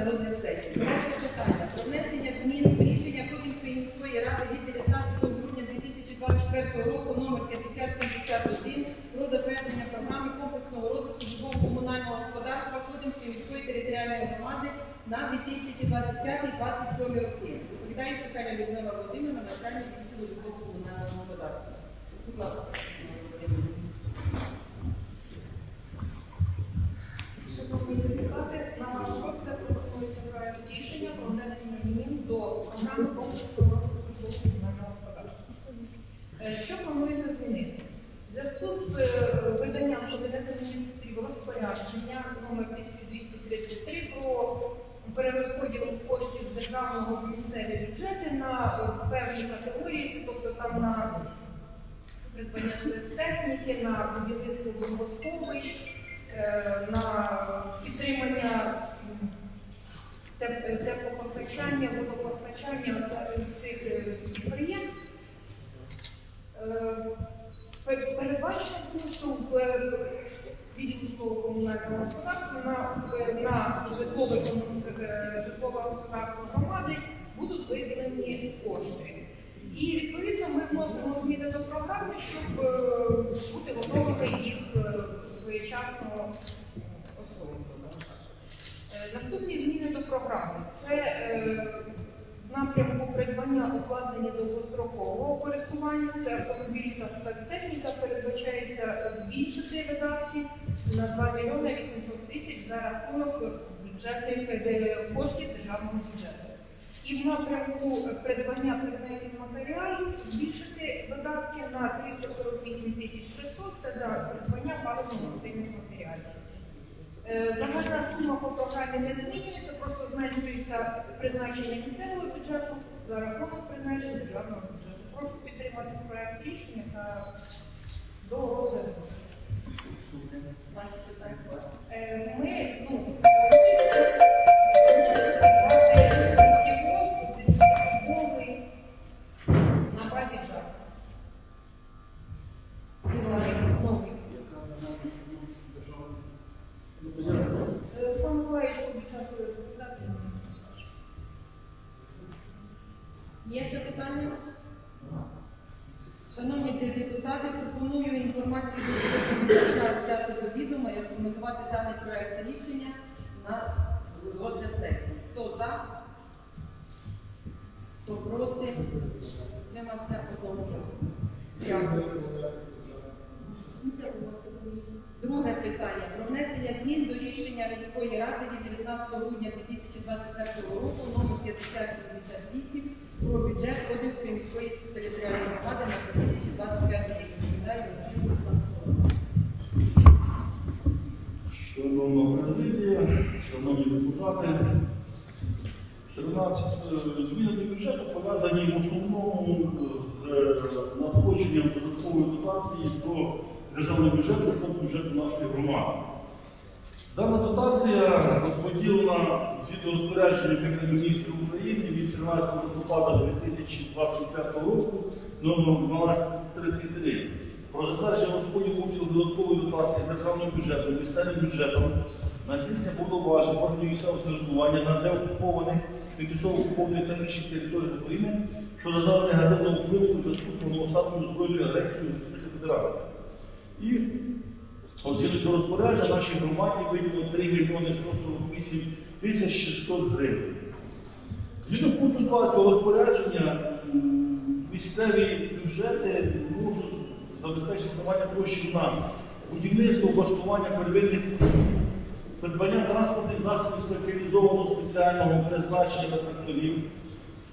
на розгляд сесії. Перше питання про внесення змін рішення Хотінської міської ради від 19 грудня 2024 року номер 5071 про затвердження програми комплексного розвитку житлово-комунального господарства Хотінської міської територіальної громади на 2025-2027 роки. Доповідає Шукаля Людмила Володимирівна, начальник відділу житлово-комунального господарства. Будь ласка. Шановні депутати, на ваш розгляд пропонується проект рішення про внесення змін до програми комплексного розвитку житлово-комунального господарства. Е, Що планується змінити? В зв'язку з е, виданням Кабінету міністрів розпорядження номер 1233 про перерозподіл коштів з державного в місцеві бюджети на е, певні категорії, тобто там на придбання спецтехніки, на будівництво е, на підтримання теплопостачання, водопостачання цих е, підприємств. Е, Передбачено було, що в відділу житлово-комунального господарства на, на житлове, житлове господарство громади будуть виділені кошти. І відповідно ми вносимо зміни до програми, щоб е, бути готовими їх своєчасно освоїти. Е, Наступні зміни до програми це е, в напрямку придбання обладнання довгострокового користування, це автомобілі та спецтехніка. Передбачається збільшити видатки на 2 мільйони 800 тисяч за рахунок бюджетних е, коштів державного бюджету. І в напрямку придбання предметів матеріалів збільшити видатки на 348 тисяч 600 – це придбання паливно-мастильних матеріалів. Е, Загальна сума по програмі не змінюється, просто зменшується призначення місцевого бюджету за рахунок призначення державного бюджету. Прошу підтримати проєкт рішення та до розгляду? Е, Ми ну, питання? Шановні депутати, пропоную інформацію до взяти до відома і рекомендувати даний проект рішення на розгляд сесії. Хто за? Хто проти? Тримався одноголосно. Друге питання про внесення змін до рішення міської ради від 19 грудня 2024 року номер 5078 про бюджет міської територіальної громади на 2025 рік. Шановна президія, шановні депутати, 14 е, зміни до бюджету пов'язані в основному з е, надходженням додаткової дотації до державного бюджету та бюджету нашої громади. Дана дотація розподілена згідно розпорядження Кабінету міністрів України від 13 листопада 2025 року номер 1233 про затвердження розподілу обсягу додаткової дотації державного бюджету місцевим бюджетом на здійснення повноважень органів місцевого самоврядування на деокупованих тимчасово окупованих та інших територій України, що задали негативного впливу у зв'язку з повномасштабною збройною агресією Російської Федерації. От згідно розпорядження нашій громаді виділено 3 мільйони 148 тисяч 600 гривень. Згідно пункту 2 цього розпорядження, місцеві бюджети можуть забезпечити формування коштів на будівництво, облаштування первинних придбання транспортних засобів спеціалізованого спеціального призначення та тракторів,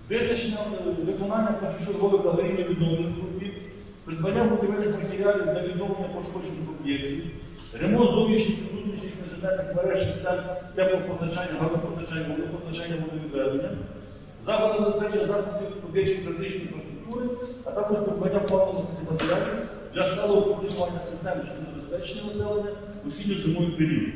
визначення е, виконання першочергових аварійно відновлених робіт, придбання будівельних матеріалів для відновлення пошкоджених об'єктів, ремонт зовнішніх і внутрішніх інженерних мереж систем теплопостачання, газопостачання, водопостачання, водовідведення, заходи забезпечення захисту об'єктів критичної інфраструктури, а також придбання платно-мастильних матеріалів для сталого функціонування систем забезпечення населення у осінньо-зимовий період.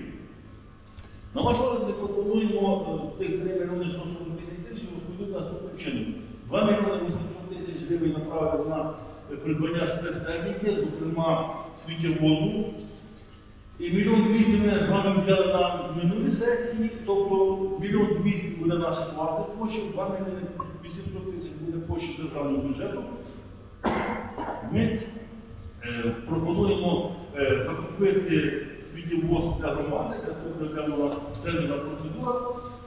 На ваш розгляд пропонуємо е, цих 3 мільйони 148 тисяч розподілити наступним чином. 2 мільйони 800 тисяч гривень направити на е, придбання спецтехніки, зокрема сміттєвозу. І мільйон двісті ми з вами виділяли на минулій сесії, тобто мільйон двісті буде наших власних коштів, 2 мільйони 800 тисяч буде коштів державного бюджету. Ми е, пропонуємо е, закупити світівоз для громади, для цього виконана тендерна процедура.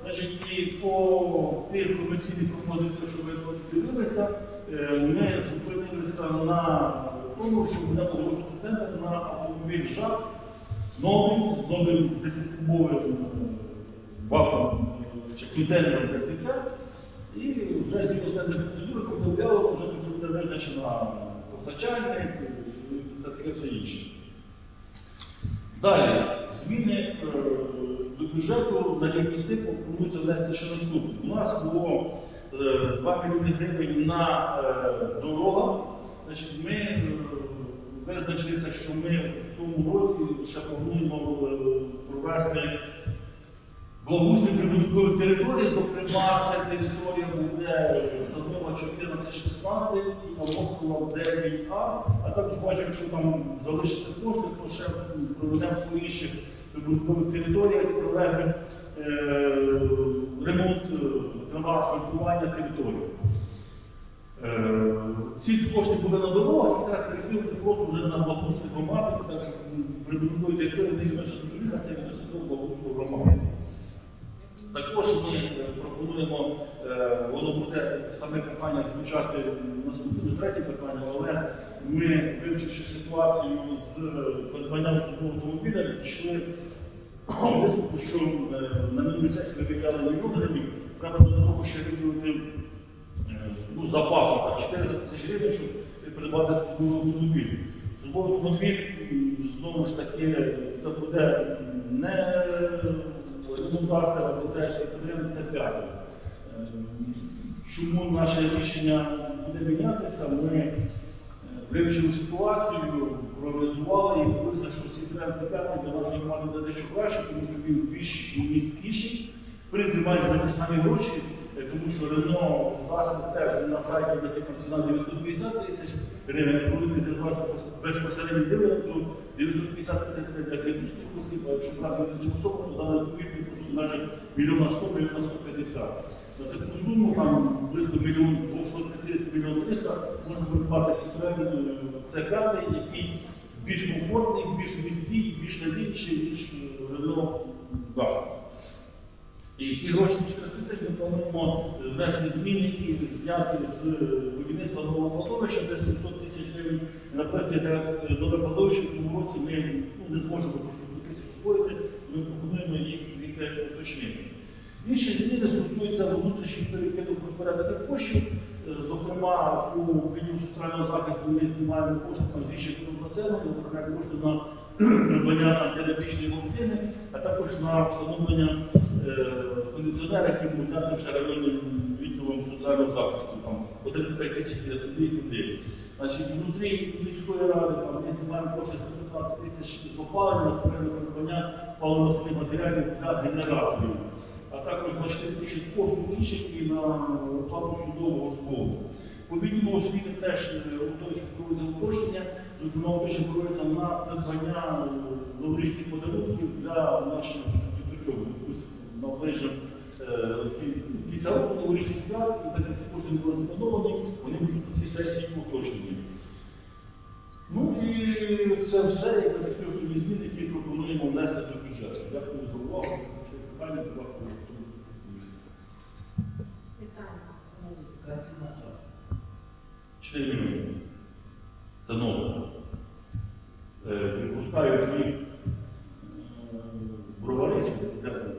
Значить, і по тих комерційних пропозиціях, що ви дивилися, е, ми зупинилися на тому, що буде положити тендер на автомобіль ЖАК новий, з новим 10-кубовим баком чи контейнером. І вже згідно тендерної процедури, коли вже буде визначена постачальник і все інше. Далі, зміни е, до бюджету на лімісти пропонується внести ще наступне. У нас було е, 2 мільйони гривень на е, дорогах. Ми е, визначилися, що ми в цьому році ще плануємо е, провести благоустрій прибудинкових територій, зокрема, ця територія буде Садова 14-16 і Амосова 9А, а також бачимо, що там залишаться кошти, то ще проведемо по інших прибудинкових територіях проведемо е, ремонт е, зокрема, території. Е, Ці кошти були на дорогах, і треба перекинути просто вже на благоустрій громади, так як прибудинкові території до доріг, а це відноситься до благоустрою громади. Також ми е, пропонуємо, е, воно буде саме питання звучати наступне третє питання, але ми, вивчивши ситуацію з придбанням службового автомобіля, пішли до висновку, що на минулій сесії ми виділяли мільйон гривень, треба додатково ще виділити ну, запасом так, 400 тисяч гривень, щоб придбати службовий автомобіль. Службовий автомобіль, знову ж таки, це буде не результат апотеції, подивимося п'яте. Е, Чому наше рішення буде мінятися? Ми е, вивчили ситуацію, проаналізували і визнали, що Сітрен п'ятий для нашої громади буде дещо краще, тому що він більш місткіший. Принципі, майже за ті самі гроші, тому що Рено власне теж на сайті висока ціна 950 тисяч гривень, коли ми безпосередньо дилером, то 950 тисяч це для фізичних осіб, а якщо брати фізичну особу, то дали відповідь майже мільйона 100, мільйона 150. За таку суму, там близько мільйон 250 мільйон 300, можна придбати Citroen c 5 який більш комфортний, більш міський, більш надійніший, ніж Renault Duster. І ці гроші на 4 тижні ми плануємо внести зміни і зняти з будівництва нового кладовища, де 700 тисяч гривень. Наприклад, як нове кладовище в цьому році ми ну, не зможемо ці 700 тисяч освоїти, ми пропонуємо їх уточнити. Інші зміни стосуються внутрішніх перекидів розпорядних коштів. Е, Зокрема, у відділу соціального захисту ми знімаємо кошти там, зі ще населення, направляємо кошти на придбання антирабічної вакцини, а також на встановлення е, кондиціонера, які будуть дати ще районним відділом соціального захисту, там, по 35 тисяч туди і туди. Значить, внутрі міської ради там, ми знімаємо кошти 115 тисяч з опалення, придбання паливно-мастильних матеріалів для генераторів а також 24 тисячі з послуг інших і на оплату судового збору. По відділу освіти теж е, уточно проводиться уточнення, зокрема уточнення проводиться на придбання е, новорічних подарунків для наших діточок. Кінця року новорічних свят, і так як ці кошти не були заплановані, вони будуть на цій сесії уточнені. Ну і це все, як такі основні зміни, які пропонуємо внести до бюджету. Дякую за увагу. Якщо питання, будь ласка, виступити. Питання. 4 мільйони. Це нове. Е, Відпускають їх е,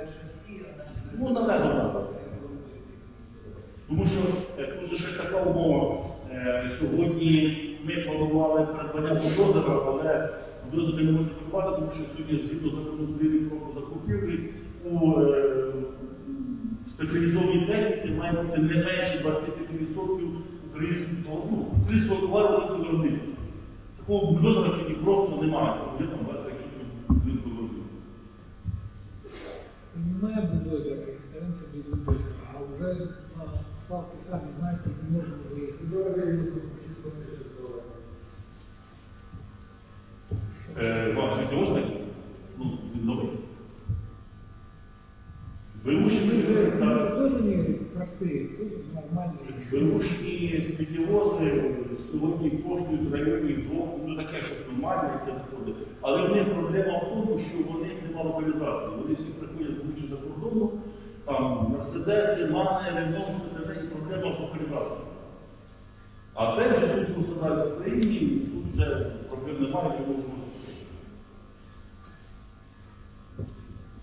наші Ну, напевно, так. Тому що е, тут ще така умова. Е, Сьогодні ми планували придбання бульдозера, але бульдозер не можна придбати, тому що сьогодні згідно закону про закупівлі у е, спеціалізованій техніці має бути не менше 25% українського ну, українського товару виробництва. Такого бульдозера сьогодні просто немає, тому там на свалке сами знаете, не можем выехать. бачите, можна? Ну, він новий. Беушні Это вигляд, тоже не простые, тоже нормальные. беушні світівози сьогодні коштують в районі двох, ну таке щось нормальне, яке заходить. Але в них проблема в тому, що в них немає локалізації. Вони всі приходять тому що за кордону, там Мерседеси, Мани, Рено, і проблема з локалізацією. А це вже тут розглядають в Україні, тут вже проблем немає, ми можемо зробити.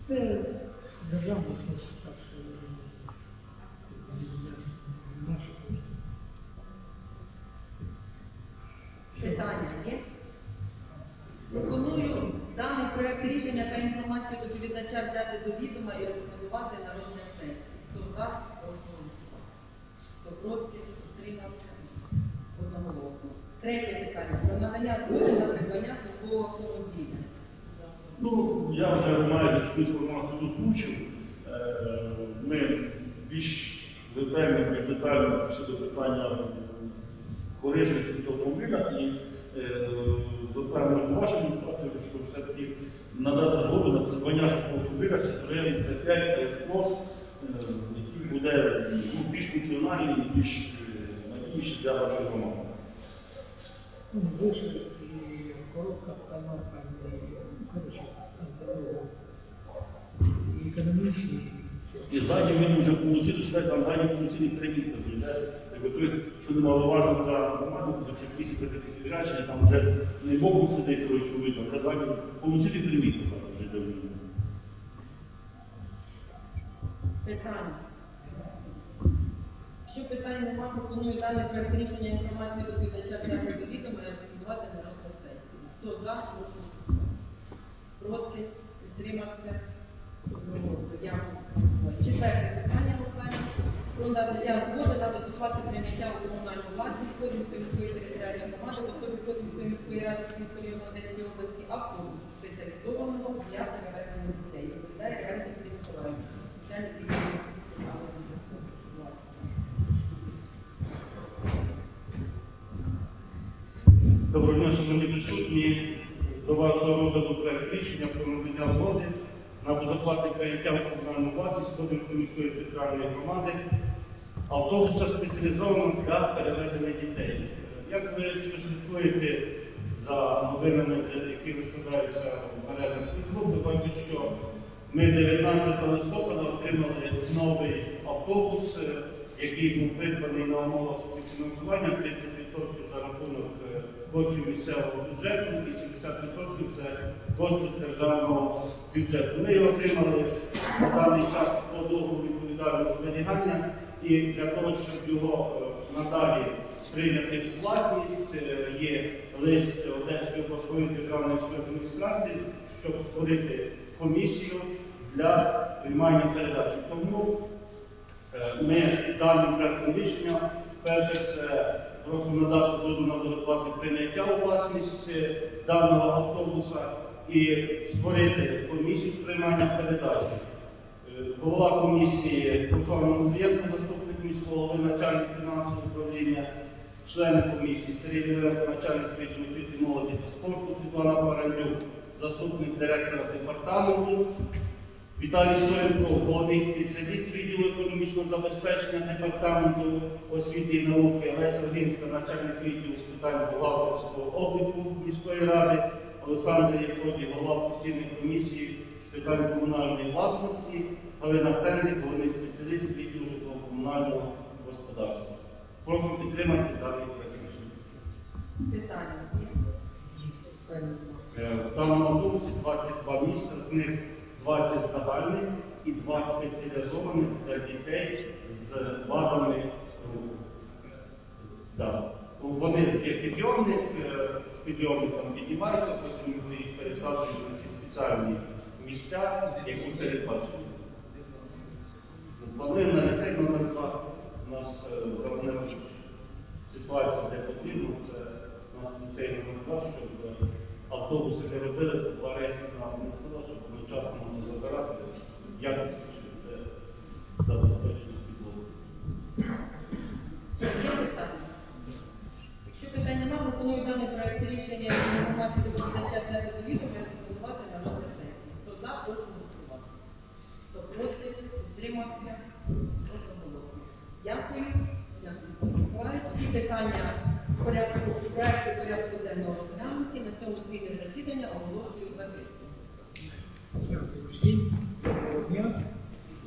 Це державна служба, вже майже всю інформацію озвучив. Е, Ми більш детально, більш детально щодо питання корисності цього автомобіля і е, звертаємо до депутатів, що все-таки надати згоду на придбання автомобіля Citroen c 5 Cross, е, який буде ну, більш функціональний і більш е, надійніший для нашої громади. Ну, выше и коробка стала І ззаді він вже повноцінно сідає, там ззаді повноцінні три місця. Якби, Тобто, що немаловажно для громади, тому що якщо прикрити відрядження, там вже не боком сидить троє чоловік, а ззаді повноцінні три місця зараз вже йде. в ньому. Питання. Якщо питань немає, пропоную даний проект рішення інформацію доповідача взяти до відома і рекомендувати на розгляд сесії. Хто за. Проти. Дякую. Четверте питання останнє. Про надання згоди на безоплатне прийняття у комунальну власність Кодинської міської територіальної громади в особі міської ради району Одеської області автобусу спеціалізованого для перевезення дітей. Відповідає Райків Сергій Миколаївич. Начальник відділу освіти та ласка. Доброго дня, шановні присутні. До вашого розгляду проект рішення про надання згоди на безоплатне прийняття в комунальну власність Кодинської міської територіальної громади автобуса спеціалізованого для перевезення дітей. Як ви що слідкуєте за новинами, які розкладаються в мережах Фейсбук, ви бачите, що ми 19 листопада отримали новий автобус, е, який був придбаний на умовах співфінансування 30% за рахунок е, коштів місцевого бюджету і 70% це кошти державного бюджету. Ми отримали на даний час по договору відповідального зберігання і для того, щоб його е, надалі прийняти у власність, е, є лист Одеської обласної державної адміністрації, щоб створити комісію для приймання передачі. Тому Е, Ми даним проектом рішення, перше, це просто надати згоду на безоплатне прийняття у власність е, даного автобуса і створити комісію з приймання передачі. Е, Голова комісії Руслан Андрієнко, заступник міського голови, начальник фінансового управління, члени комісії Сергій Деревко, начальник відділу освіти молоді та спорту, Світлана Парандюк, заступник директора департаменту, Віталій Соренко, головний спеціаліст відділу економічного забезпечення департаменту освіти і науки, Олеся Рогінська, начальник відділу з питань бухгалтерського обліку міської ради, Олександр Євкоді, голова постійної комісії з питань комунальної власності, Галина Сендик, головний спеціаліст відділу житлово-комунального господарства. Прошу підтримати проект. Питання? Е, В даному автобусі 22 місця, з них 20 загальних і 2 спеціалізованих для дітей з вадами руху. Да. Вони є підйомник, е, з підйомником піднімаються, потім ми їх пересаджуємо на ці спеціальні місця, які передбачені. Плануємо на ліцей номер 2 У нас е, головне ситуація, де потрібно, це у нас ліцей номер 2 щоб е, автобуси не робили по два рейси на одне село, щоб одночасно можна забирати як забезпечити підлоги. Є питання? Якщо питань немає, пропоную даний проект рішення і інформацію до